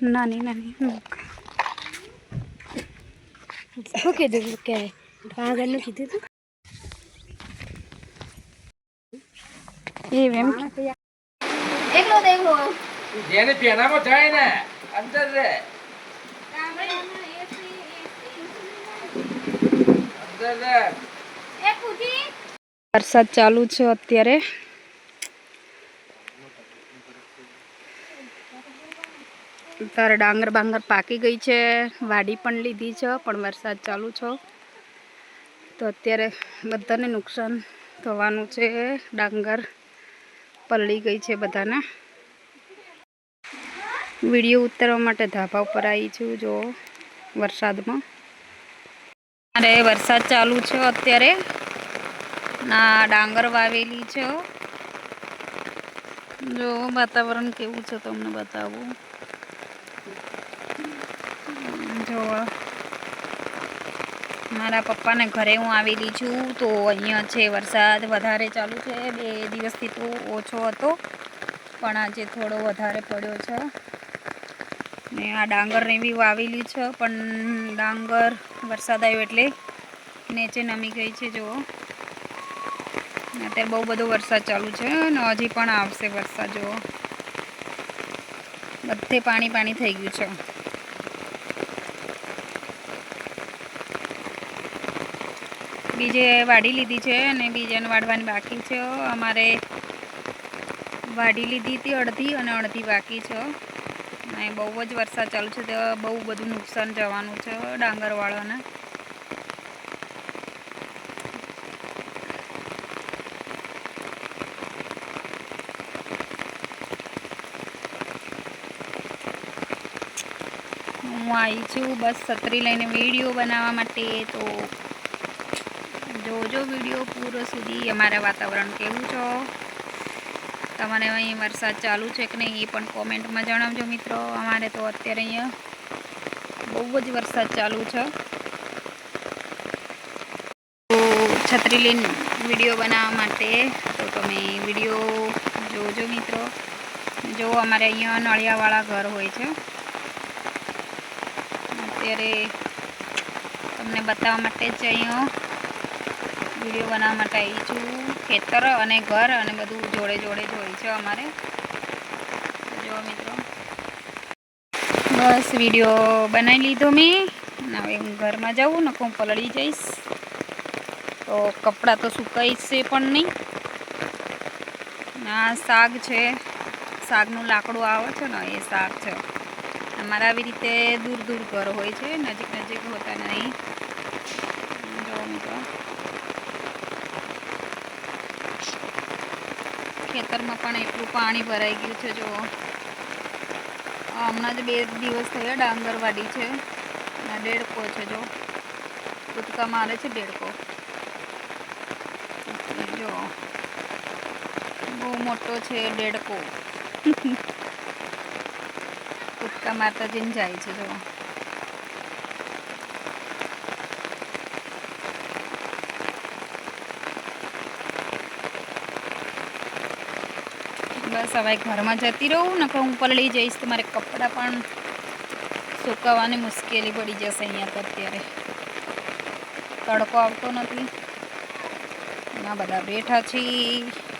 નાની નાની શું કીધું તું કે આગળનું કીધું તું? એમ એમ? એકલો દેખો જેને પેનામાં જાય ને અંદર રે. અંદર રે. વરસાદ ચાલુ છે અત્યારે. તારે ડાંગર બાંગર પાકી ગઈ છે, વાડી પણ લીધી છે, પણ વરસાદ ચાલુ છે. તો અત્યારે બધાને નુકસાન થવાનું છે, ડાંગર પલળી ગઈ છે બધાને. વીડિયો ઉતારવા માટે ધાબા ઉપર આવી છું, જો વરસાદમાં. અરે વરસાદ ચાલુ છે અત્યારે. ના, ડાંગર વાવેલી છે. જો, વાતાવરણ કેવું છે તમને બતાવું. જો, મારા પપ્પાને ઘરે હું આવેલી છું, તો અહીંયા છે વરસાદ વધારે ચાલુ છે. બે દિવસથી તો ઓછો હતો, પણ આજે થોડો વધારે પડ્યો છે. ને આ ડાંગરને બી વાવેલી છે, પણ ડાંગર વરસાદ આવ્યો એટલે નીચે નમી ગઈ છે, જુઓ. અત્યારે બહુ બધો વરસાદ ચાલુ છે અને હજી પણ આવશે વરસાદ, જુઓ. બધે પાણી પાણી થઈ ગયું છે. બીજે વાડી લીધી છે અને બીજાને વાડવાની બાકી છે. અમારે વાડી લીધી હતી અડધી અને અડધી બાકી છે. અને બહુ જ વરસાદ ચાલુ છે, તો બહુ બધું નુકસાન જવાનું છે ડાંગરવાળાને. હું આવી છું. બસ છત્રી લઈને વીડિયો બનાવવા માટે. તો જોજો વીડિયો પૂરો સુધી. અમારા વાતાવરણ કેવું છો? તમારે અહીં વરસાદ ચાલુ છે કે નહીં એ પણ કોમેન્ટમાં જણાવજો મિત્રો. અમારે તો અત્યારે અહીંયા બહુ જ વરસાદ ચાલુ છે. તો છત્રી લઈને વીડિયો બનાવવા માટે તો તમે વીડિયો જોજો મિત્રો. જો અમારે અહીંયા નળિયાવાળા ઘર હોય છે. અત્યારે તમને બતાવવા માટે જ અહીંયા વીડિયો બનાવવા માટે આવી છું. ખેતર અને ઘર અને બધું જોડે જોડે જોઈ છે અમારે. જો મિત્રો. બસ વીડિયો બનાવી લીધો મેં. હવે હું ઘરમાં જાઉં ને હું પલળી જઈશ. તો કપડાં તો સુકાઈ છે પણ નહીં. આ શાક છે. શાકનું લાકડું આવે છે ને, એ શાક છે. અમારા આવી રીતે દૂર દૂર ઘર હોય છે, નજીક નજીક હોતા નહીં. જો મિત્રો ખેતરમાં પણ એટલું પાણી ભરાઈ ગયું છે જો હમણાં જ બે દિવસ થયા ડાંગરવાડી છે, અને દેડકો છે, જો. કૂદકા મારે છે દેડકો જો. બહુ મોટો છે દેડકો કૂદકા મારતા જાય છે જો બસ હવે ઘરમાં જતી રહું, નકર હું પલળી જઈશ, તો મારે કપડાં પણ સુકાવવાની મુશ્કેલી પડી જશે અહીંયા તો અત્યારે. તડકો આવતો નથી. ના બધા બેઠા છીએ.